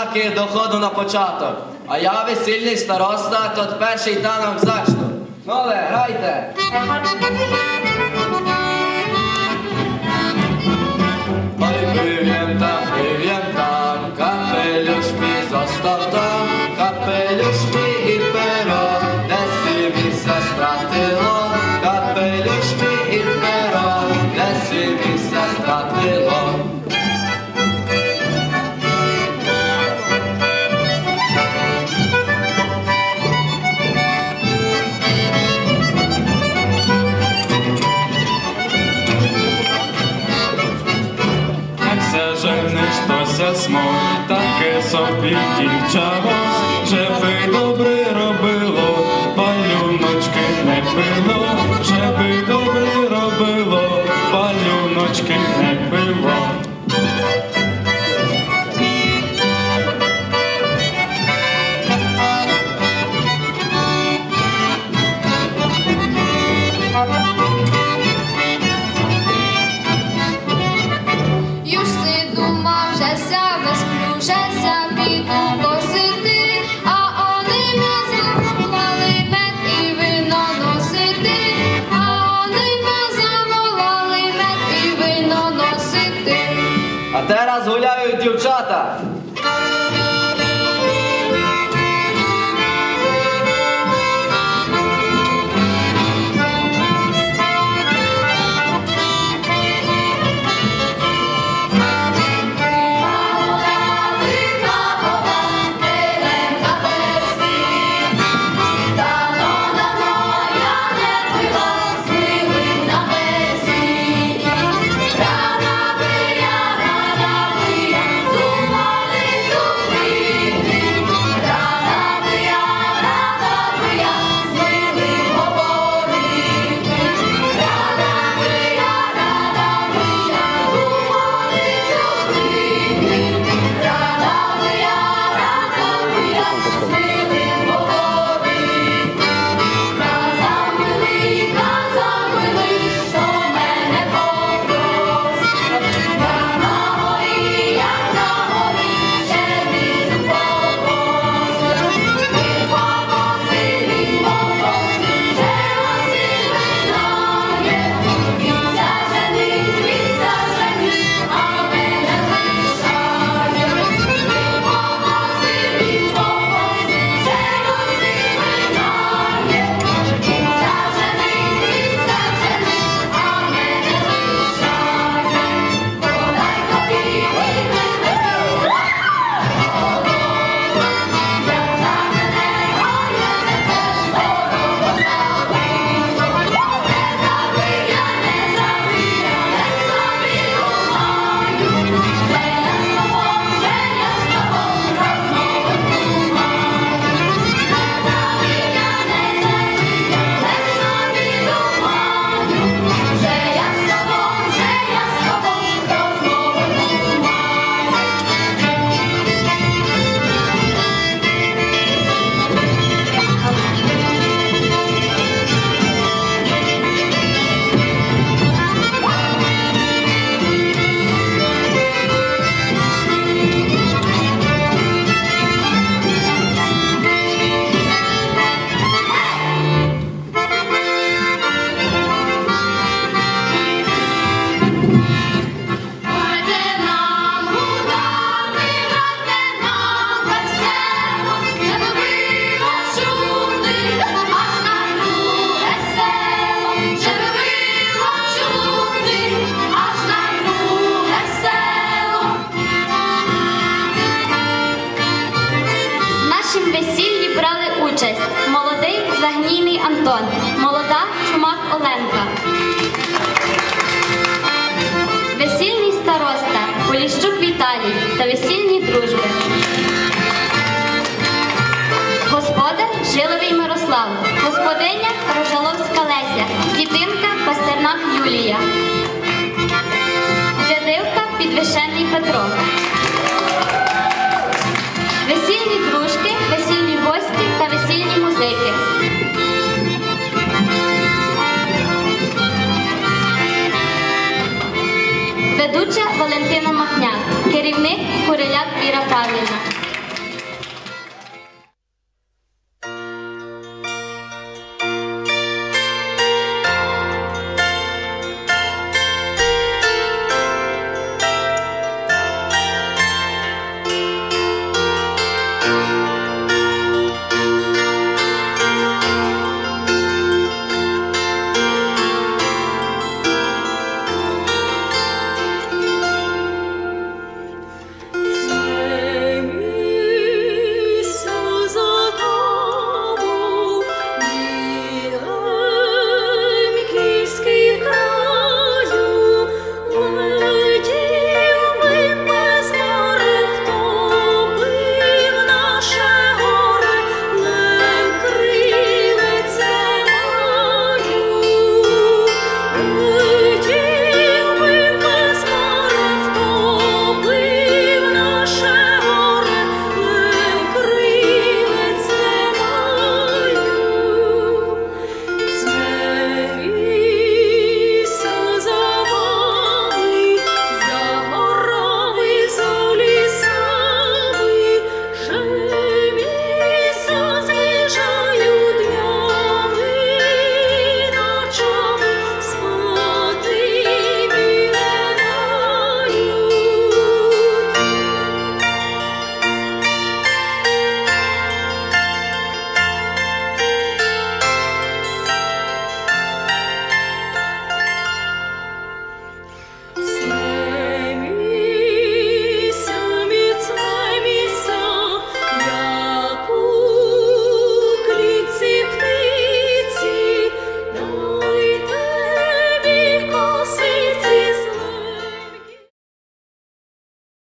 Таки доходу на початок. А я весільний староста, тот перший та зачну. Ну але грайте! Письмо таке собі дівча, щоб Jota. Оленка. Весільний староста Поліщук Віталій та весільні дружби. Господар Жиловий Мирослав, господиня Рожаловська Леся, дітинка Пастернак Юлія, дядивка Підвишений Петро. Весільні дружки.